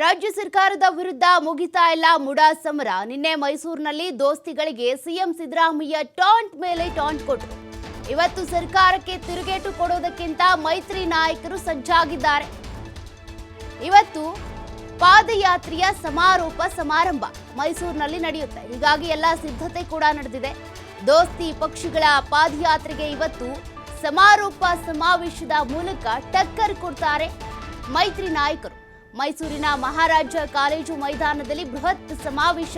ರಾಜ್ಯ ಸರ್ಕಾರದ ವಿರುದ್ಧ ಮುಗಿತಾ ಇಲ್ಲ ಮುಡಾ ಸಮರ. ನಿನ್ನೆ ಮೈಸೂರಿನಲ್ಲಿ ದೋಸ್ತಿಗಳಿಗೆ ಸಿಎಂ ಸಿದ್ದರಾಮಯ್ಯ ಟಾಂಟ್ ಮೇಲೆ ಟಾಂಟ್ ಕೊಟ್ಟರು. ಇವತ್ತು ಸರ್ಕಾರಕ್ಕೆ ತಿರುಗೇಟು ಕೊಡೋದಕ್ಕಿಂತ ಮೈತ್ರಿ ನಾಯಕರು ಸಜ್ಜಾಗಿದ್ದಾರೆ. ಇವತ್ತು ಪಾದಯಾತ್ರೆಯ ಸಮಾರೋಪ ಸಮಾರಂಭ ಮೈಸೂರಿನಲ್ಲಿ ನಡೆಯುತ್ತೆ. ಹೀಗಾಗಿ ಎಲ್ಲ ಸಿದ್ಧತೆ ಕೂಡ ನಡೆದಿದೆ. ದೋಸ್ತಿ ಪಕ್ಷಿಗಳ ಪಾದಯಾತ್ರೆಗೆ ಇವತ್ತು ಸಮಾರೋಪ ಸಮಾವೇಶದ ಮೂಲಕ ಟಕ್ಕರ್ ಕೊಡ್ತಾರೆ ಮೈತ್ರಿ ನಾಯಕರು. ಮೈಸೂರಿನ ಮಹಾರಾಜ ಕಾಲೇಜು ಮೈದಾನದಲ್ಲಿ ಬೃಹತ್ ಸಮಾವೇಶ.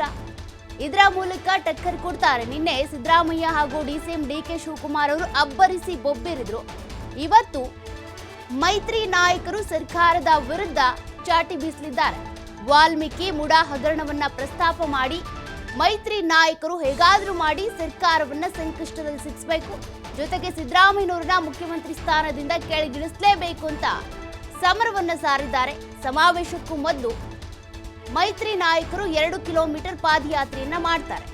ಇದರ ಮೂಲಕ ಟಕ್ಕರ್ ಕೊಡ್ತಾರೆ. ನಿನ್ನೆ ಸಿದ್ದರಾಮಯ್ಯ ಹಾಗೂ ಡಿಸಿಎಂ ಡಿಕೆ ಶಿವಕುಮಾರ್ ಅವರು ಅಬ್ಬರಿಸಿ ಬೊಬ್ಬಿರಿದ್ರು. ಇವತ್ತು ಮೈತ್ರಿ ನಾಯಕರು ಸರ್ಕಾರದ ವಿರುದ್ಧ ಚಾಟಿ ಬೀಸಲಿದ್ದಾರೆ. ವಾಲ್ಮೀಕಿ ಮುಡಾ ಹಗರಣವನ್ನ ಪ್ರಸ್ತಾಪ ಮಾಡಿ, ಮೈತ್ರಿ ನಾಯಕರು ಹೇಗಾದರೂ ಮಾಡಿ ಸರ್ಕಾರವನ್ನ ಸಂಕಷ್ಟದಲ್ಲಿ ಸಿಕ್ಕಿಸಬೇಕು ಜೊತೆಗೆ ಸಿದ್ದರಾಮಯ್ಯನವರನ್ನ ಮುಖ್ಯಮಂತ್ರಿ ಸ್ಥಾನದಿಂದ ಕೆಳಗಿಳಿಸಲೇಬೇಕು ಅಂತ ಸಮರವನ್ನ ಸಾರಿದ್ದಾರೆ. ಸಮಾವೇಶಕ್ಕೂ ಮೊದಲು ಮೈತ್ರಿ ನಾಯಕರು ಎರಡು ಕಿಲೋಮೀಟರ್ ಪಾದಯಾತ್ರೆಯನ್ನ ಮಾಡ್ತಾರೆ.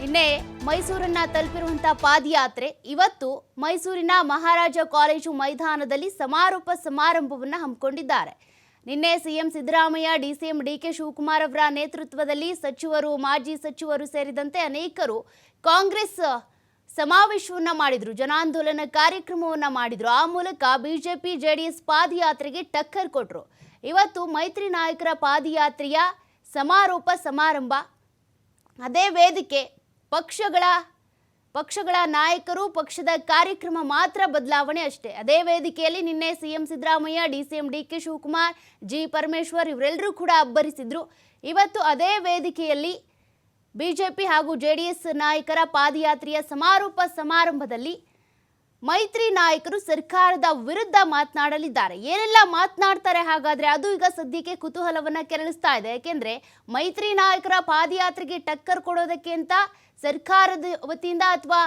ನಿನ್ನೆ ಮೈಸೂರನ್ನ ತಲುಪಿರುವಂತಹ ಪಾದಯಾತ್ರೆ, ಇವತ್ತು ಮೈಸೂರಿನ ಮಹಾರಾಜ ಕಾಲೇಜು ಮೈದಾನದಲ್ಲಿ ಸಮಾರೋಪ ಸಮಾರಂಭವನ್ನು ಹಮ್ಮಿಕೊಂಡಿದ್ದಾರೆ. ನಿನ್ನೆ CM Siddaramaiah DCM DK Shivakumar ಅವರ ನೇತೃತ್ವದಲ್ಲಿ ಸಚಿವರು, ಮಾಜಿ ಸಚಿವರು ಸೇರಿದಂತೆ ಅನೇಕರು ಕಾಂಗ್ರೆಸ್ ಸಮಾವೇಶವನ್ನ ಮಾಡಿದ್ರು, ಜನಾಂದೋಲನ ಕಾರ್ಯಕ್ರಮವನ್ನ ಮಾಡಿದ್ರು. ಆ ಮೂಲಕ ಬಿಜೆಪಿ, ಜೆಡಿಎಸ್ ಪಾದಯಾತ್ರೆಗೆ ಟಕ್ಕರ್ ಕೊಟ್ಟರು ಇವತ್ತು ಮೈತ್ರಿ ನಾಯಕರ ಪಾದಯಾತ್ರೆಯ ಸಮಾರೋಪ, ಸಮಾರಂಭ. ಅದೇ ವೇದಿಕೆ, ಪಕ್ಷಗಳ ಪಕ್ಷಗಳ ನಾಯಕರು, ಪಕ್ಷದ ಕಾರ್ಯಕ್ರಮ ಮಾತ್ರ ಬದಲಾವಣೆ ಅಷ್ಟೇ. ಅದೇ ವೇದಿಕೆಯಲ್ಲಿ ನಿನ್ನೆ CM Siddaramaiah, D C M D K Shivakumar, G Parameshwar ಇವರೆಲ್ಲರೂ ಕೂಡ ಅಬ್ಬರಿಸಿದ್ರು. ಇವತ್ತು ಅದೇ ವೇದಿಕೆಯಲ್ಲಿ ಬಿಜೆಪಿ ಹಾಗೂ ಜೆಡಿಎಸ್ ನಾಯಕರ ಪಾದಯಾತ್ರೆಯ ಸಮಾರೋಪ ಸಮಾರಂಭದಲ್ಲಿ ಮೈತ್ರಿ ನಾಯಕರು ಸರ್ಕಾರದ ವಿರುದ್ಧ ಮಾತನಾಡಲಿದ್ದಾರೆ. ಏನೆಲ್ಲ ಮಾತನಾಡ್ತಾರೆ ಹಾಗಾದ್ರೆ ಅದು ಈಗ ಸದ್ಯಕ್ಕೆ ಕುತೂಹಲವನ್ನು ಕೆರಳಿಸ್ತಾ ಇದೆ. ಯಾಕೆಂದ್ರೆ ಮೈತ್ರಿ ನಾಯಕರ ಪಾದಯಾತ್ರೆಗೆ ಟಕ್ಕರ್ ಕೊಡೋದಕ್ಕೆ ಅಂತ ಸರ್ಕಾರದ ವತಿಯಿಂದ ಅಥವಾ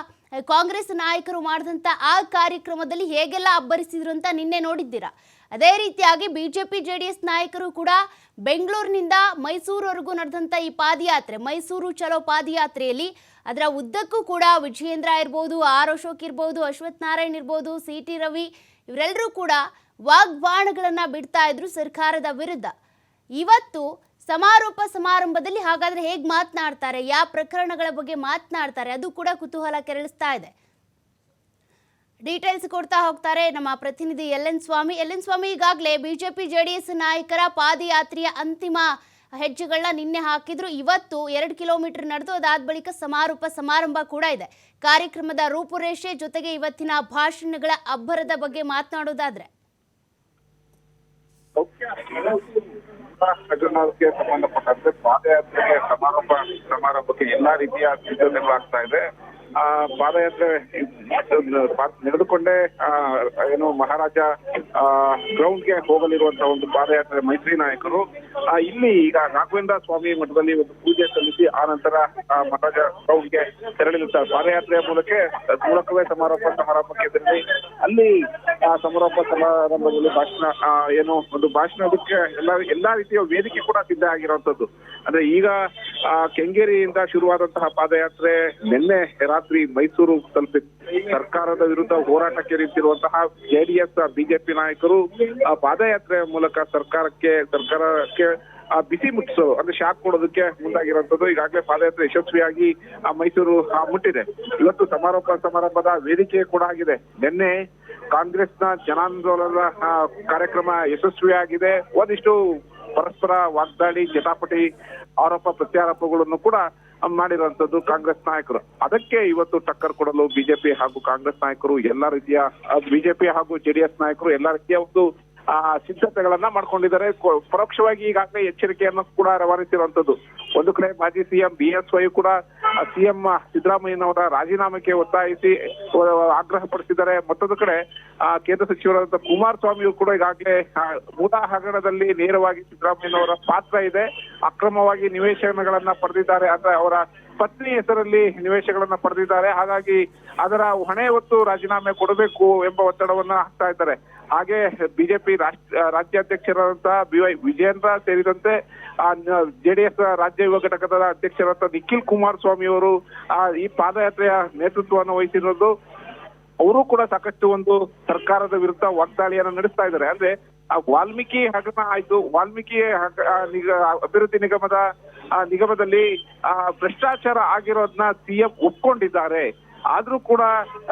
ಕಾಂಗ್ರೆಸ್ ನಾಯಕರು ಮಾಡಿದಂಥ ಆ ಕಾರ್ಯಕ್ರಮದಲ್ಲಿ ಹೇಗೆಲ್ಲ ಅಬ್ಬರಿಸಿದ್ರು ಅಂತ ನಿನ್ನೆ ನೋಡಿದ್ದೀರಾ? ಅದೇ ರೀತಿಯಾಗಿ ಬಿಜೆಪಿ, ಜೆಡಿಎಸ್ ನಾಯಕರು ಕೂಡ ಬೆಂಗಳೂರಿನಿಂದ ಮೈಸೂರುವರೆಗೂ ನಡೆದಂಥ ಈ ಪಾದಯಾತ್ರೆ, ಮೈಸೂರು ಚಲೋ ಪಾದಯಾತ್ರೆಯಲ್ಲಿ ಅದರ ಉದ್ದಕ್ಕೂ ಕೂಡ ವಿಜಯೇಂದ್ರ ಇರ್ಬೋದು, ಆರ್ ಅಶೋಕ್ ಇರ್ಬೋದು, ಅಶ್ವಥ್ ನಾರಾಯಣ್ ಇರ್ಬೋದು ಸಿ ಟಿ ರವಿ ಇವರೆಲ್ಲರೂ ಕೂಡ ವಾಗ್ಬಾಣಗಳನ್ನು ಬಿಡ್ತಾ ಇದ್ರು ಸರ್ಕಾರದ ವಿರುದ್ಧ. ಇವತ್ತು ಸಮಾರೋಪ ಸಮಾರಂಭದಲ್ಲಿ ಹಾಗಾದರೆ ಹೇಗೆ ಮಾತನಾಡ್ತಾರೆ, ಯಾವ ಪ್ರಕರಣಗಳ ಬಗ್ಗೆ ಮಾತನಾಡ್ತಾರೆ, ಅದು ಕೂಡ ಕುತೂಹಲ ಕೆರಳಿಸ್ತಾ ಇದೆ. ಡೀಟೇಲ್ಸ್ ಕೊಡ್ತಾ ಹೋಗ್ತಾರೆ ನಮ್ಮ ಪ್ರತಿನಿಧಿ L N Swamy. L N Swamy ಈಗಾಗಲೇ ಬಿಜೆಪಿ, ಜೆಡಿಎಸ್ ನಾಯಕರ ಪಾದಯಾತ್ರೆಯ ಅಂತಿಮ ಹೆಜ್ಜೆಗಳನ್ನ ನಿನ್ನೆ ಹಾಕಿದ್ರು. ಇವತ್ತು ಎರಡು ಕಿಲೋಮೀಟರ್ ನಡೆದು ಅದಾದ ಬಳಿಕ ಸಮಾರೋಪ, ಸಮಾರಂಭ ಕೂಡ ಇದೆ. ಕಾರ್ಯಕ್ರಮದ ರೂಪುರೇಷೆ ಜೊತೆಗೆ ಇವತ್ತಿನ ಭಾಷಣಗಳ ಅಬ್ಬರದ ಬಗ್ಗೆ ಮಾತನಾಡೋದಾದ್ರೆ ಹಗರಣಕ್ಕೆ ಸಂಬಂಧಪಟ್ಟಂತೆ ಪಾದಯಾತ್ರೆಗೆ ಸಮಾರಂಭ, ಸಮಾರಂಭಕ್ಕೆ ಎಲ್ಲಾ ರೀತಿಯ ಸಿದ್ಧತೆಗಳಾಗ್ತಾ ಇದೆ. ಆ ಪಾದಯಾತ್ರೆ ನಡೆದುಕೊಂಡೇ ಏನು ಮಹಾರಾಜ ಗ್ರೌಂಡ್ಗೆ ಹೋಗಲಿರುವಂತಹ ಒಂದು ಪಾದಯಾತ್ರೆ ಮೈತ್ರಿ ನಾಯಕರು. ಇಲ್ಲಿ ಈಗ ರಾಘವೇಂದ್ರ ಸ್ವಾಮಿ ಮಠದಲ್ಲಿ ಒಂದು ಪೂಜೆ ಸಲ್ಲಿಸಿ, ಆ ನಂತರ ಮಹಾರಾಜ ಗ್ರೌಂಡ್ಗೆ ತೆರಳಿರುತ್ತಾರೆ ಪಾದಯಾತ್ರೆಯ ಮೂಲಕ ಮೂಲಕವೇ ಸಮಾರೋಪ ಸಮಾರಂಭಕ್ಕೆ ತೆರಳಿ, ಅಲ್ಲಿ, ಆ, ಸಮಾರೋಪ ಸಮಾರಂಭದಲ್ಲಿ ಭಾಷಣ ಏನು ಒಂದು ಭಾಷಣಕ್ಕೆ ಎಲ್ಲ, ಎಲ್ಲಾ ರೀತಿಯ ವೇದಿಕೆ ಕೂಡ ಸಿದ್ಧ ಆಗಿರುವಂತದ್ದು. ಅಂದ್ರೆ ಈಗ ಕೆಂಗೇರಿಯಿಂದ ಶುರುವಾದಂತಹ ಪಾದಯಾತ್ರೆ ನಿನ್ನೆ ರಾತ್ರಿ ಮೈಸೂರು ತಲುಪಿ ಸರ್ಕಾರದ ವಿರುದ್ಧ ಹೋರಾಟಕ್ಕೆ ನಿಂತಿರುವಂತಹ ಜೆಡಿಎಸ್ ಬಿಜೆಪಿ ನಾಯಕರು ಆ ಪಾದಯಾತ್ರೆಯ ಮೂಲಕ ಸರ್ಕಾರಕ್ಕೆ ಸರ್ಕಾರಕ್ಕೆ ಆ ಬಿಸಿ ಮುಟ್ಟಿಸೋ ಅಂದ್ರೆ ಶಾಕ್ ಕೊಡೋದಕ್ಕೆ ಮುಂದಾಗಿರುವಂತದ್ದು ಈಗಾಗಲೇ ಪಾದಯಾತ್ರೆ ಯಶಸ್ವಿಯಾಗಿ ಆ ಮೈಸೂರು ಆ, ಮುಟ್ಟಿದೆ. ಇವತ್ತು ಸಮಾರೋಪ ಸಮಾರಂಭದ ವೇದಿಕೆ ಕೂಡ ಆಗಿದೆ. ನಿನ್ನೆ ಕಾಂಗ್ರೆಸ್ನ ಜನಾಂದೋಲನದ ಆ, ಕಾರ್ಯಕ್ರಮ ಯಶಸ್ವಿಯಾಗಿದೆ. ಒಂದಿಷ್ಟು ಪರಸ್ಪರ ವಾಗ್ದಾಳಿ, ಜಟಾಪಟಿ ಆರೋಪ, ಪ್ರತ್ಯಾರೋಪಗಳನ್ನು ಕೂಡ ಮಾಡಿರುವಂತದ್ದು ಕಾಂಗ್ರೆಸ್ ನಾಯಕರು. ಅದಕ್ಕೆ ಇವತ್ತು ಟಕ್ಕರ್ ಕೊಡಲು ಬಿಜೆಪಿ ಹಾಗೂ ಕಾಂಗ್ರೆಸ್ ನಾಯಕರು ಎಲ್ಲಾ ರೀತಿಯ ಬಿಜೆಪಿ ಹಾಗೂ ಜೆಡಿಎಸ್ ನಾಯಕರು ಎಲ್ಲಾ ರೀತಿಯ ಒಂದು ಆ ಸಿದ್ಧತೆಗಳನ್ನ ಮಾಡ್ಕೊಂಡಿದ್ದಾರೆ. ಪರೋಕ್ಷವಾಗಿ ಈಗಾಗಲೇ ಎಚ್ಚರಿಕೆಯನ್ನು ಕೂಡ ರವಾನಿಸಿರುವಂತದ್ದು ಒಂದು ಕಡೆ ಮಾಜಿ ಸಿಎಂ ಬಿ ಎಸ್ ವೈ ಕೂಡ ಸಿಎಂ ಸಿದ್ದರಾಮಯ್ಯನವರ ರಾಜೀನಾಮೆಗೆ ಒತ್ತಾಯಿಸಿ ಆಗ್ರಹ ಪಡಿಸಿದ್ದಾರೆ ಮತ್ತೊಂದು ಕಡೆ ಆ, ಕೇಂದ್ರ ಸಚಿವರಾದಂತಹ ಕುಮಾರಸ್ವಾಮಿಯು ಕೂಡ ಈಗಾಗಲೇ ಮೂಲಾ ಹಗರಣದಲ್ಲಿ ನೇರವಾಗಿ ಸಿದ್ದರಾಮಯ್ಯನವರ ಪಾತ್ರ ಇದೆ. ಅಕ್ರಮವಾಗಿ ನಿವೇಶನಗಳನ್ನ ಪಡೆದಿದ್ದಾರೆ. ಅಂದ್ರೆ ಅವರ ಪತ್ನಿ ಹೆಸರಲ್ಲಿ ನಿವೇಶಗಳನ್ನ ಪಡೆದಿದ್ದಾರೆ. ಹಾಗಾಗಿ ಅದರ ಹೊಣೆ ಹೊತ್ತು ರಾಜೀನಾಮೆ ಕೊಡಬೇಕು ಎಂಬ ಒತ್ತಡವನ್ನ ಹಾಕ್ತಾ ಇದ್ದಾರೆ. ಹಾಗೆ ಬಿಜೆಪಿ ರಾಷ್ಟ್ರ, ರಾಜ್ಯಾಧ್ಯಕ್ಷರಾದಂತಹ ಬಿ ವೈ ವಿಜೇಂದ್ರ ಸೇರಿದಂತೆ ಜೆಡಿಎಸ್ ರಾಜ್ಯ ಯುವ ಘಟಕದ ಅಧ್ಯಕ್ಷರಾದ ನಿಖಿಲ್ ಕುಮಾರಸ್ವಾಮಿ ಅವರು ಈ ಪಾದಯಾತ್ರೆಯ ನೇತೃತ್ವವನ್ನು ವಹಿಸಿರೋದು ಅವರು ಕೂಡ ಸಾಕಷ್ಟು ಒಂದು ಸರ್ಕಾರದ ವಿರುದ್ಧ ವಾಗ್ದಾಳಿಯನ್ನು ನಡೆಸ್ತಾ ಇದ್ದಾರೆ. ಅಂದ್ರೆ ವಾಲ್ಮೀಕಿ ಹಗರಣ ಆಯ್ತು. ವಾಲ್ಮೀಕಿ ಅಭಿವೃದ್ಧಿ ನಿಗಮದ ನಿಗಮದಲ್ಲಿ ಭ್ರಷ್ಟಾಚಾರ ಆಗಿರೋದನ್ನ ಸಿಎಂ ಒಪ್ಕೊಂಡಿದ್ದಾರೆ. ಆದ್ರೂ ಕೂಡ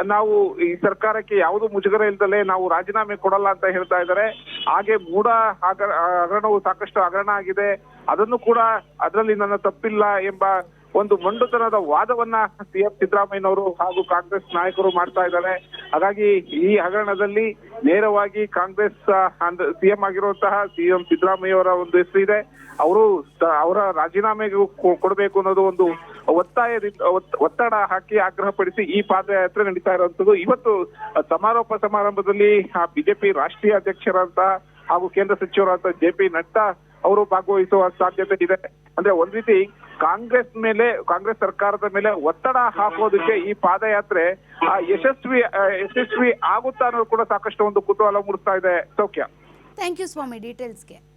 ನಾವು ಈ ಸರ್ಕಾರಕ್ಕೆ ಯಾವುದು ಮುಜುಗರ ಇಲ್ದಲೆ ನಾವು ರಾಜೀನಾಮೆ ಕೊಡಲ್ಲ ಅಂತ ಹೇಳ್ತಾ ಇದ್ದಾರೆ. ಹಾಗೆ ಮೂಡ ಹಗ- ಹಗರಣವು ಸಾಕಷ್ಟು ಹಗರಣ ಆಗಿದೆ. ಅದನ್ನು ಕೂಡ ಅದರಲ್ಲಿ ನನ್ನ ತಪ್ಪಿಲ್ಲ ಎಂಬ ಒಂದು ಮಂಡುತನದ ವಾದವನ್ನ ಸಿಎಂ ಸಿದ್ದರಾಮಯ್ಯನವರು ಹಾಗೂ ಕಾಂಗ್ರೆಸ್ ನಾಯಕರು ಮಾಡ್ತಾ ಇದ್ದಾರೆ. ಹಾಗಾಗಿ ಈ ಹಗರಣದಲ್ಲಿ ನೇರವಾಗಿ ಕಾಂಗ್ರೆಸ್ ಸಿಎಂ ಆಗಿರುವಂತಹ ಸಿಎಂ ಸಿದ್ದರಾಮಯ್ಯ ಅವರ ಒಂದು ಹೆಸರು ಇದೆ ಅವರು ಅವರ ರಾಜೀನಾಮೆಗೂ ಕೊಡಬೇಕು ಅನ್ನೋದು ಒಂದು ಒತ್ತಾಯದಿಂದ ಒತ್- ಒತ್ತಡ ಹಾಕಿ ಆಗ್ರಹಪಡಿಸಿ ಈ ಪಾದಯಾತ್ರೆ ನಡೀತಾ ಇರುವಂತದ್ದು ಇವತ್ತು ಸಮಾರೋಪ ಸಮಾರಂಭದಲ್ಲಿ ಆ ಬಿಜೆಪಿ ರಾಷ್ಟ್ರೀಯ ಅಧ್ಯಕ್ಷರಾದ ಹಾಗೂ ಕೇಂದ್ರ ಸಚಿವರಾದ ಜೆ ಪಿ ನಡ್ಡಾ ಅವರು ಭಾಗವಹಿಸುವ ಸಾಧ್ಯತೆ ಇದೆ. ಅಂದ್ರೆ ಒಂದ್ ರೀತಿ ಕಾಂಗ್ರೆಸ್ ಮೇಲೆ, ಕಾಂಗ್ರೆಸ್ ಸರ್ಕಾರದ ಮೇಲೆ ಒತ್ತಡ ಹಾಕೋದಕ್ಕೆ ಈ ಪಾದಯಾತ್ರೆ ಯಶಸ್ವಿ ಯಶಸ್ವಿ ಆಗುತ್ತಾ ಅನ್ನೋದು ಕೂಡ ಸಾಕಷ್ಟು ಒಂದು ಕುತೂಹಲ ಮೂಡಿಸ್ತಾ ಇದೆ. ಸೌಖ್ಯ. Thank you Swami ಡೀಟೇಲ್ಸ್ಗೆ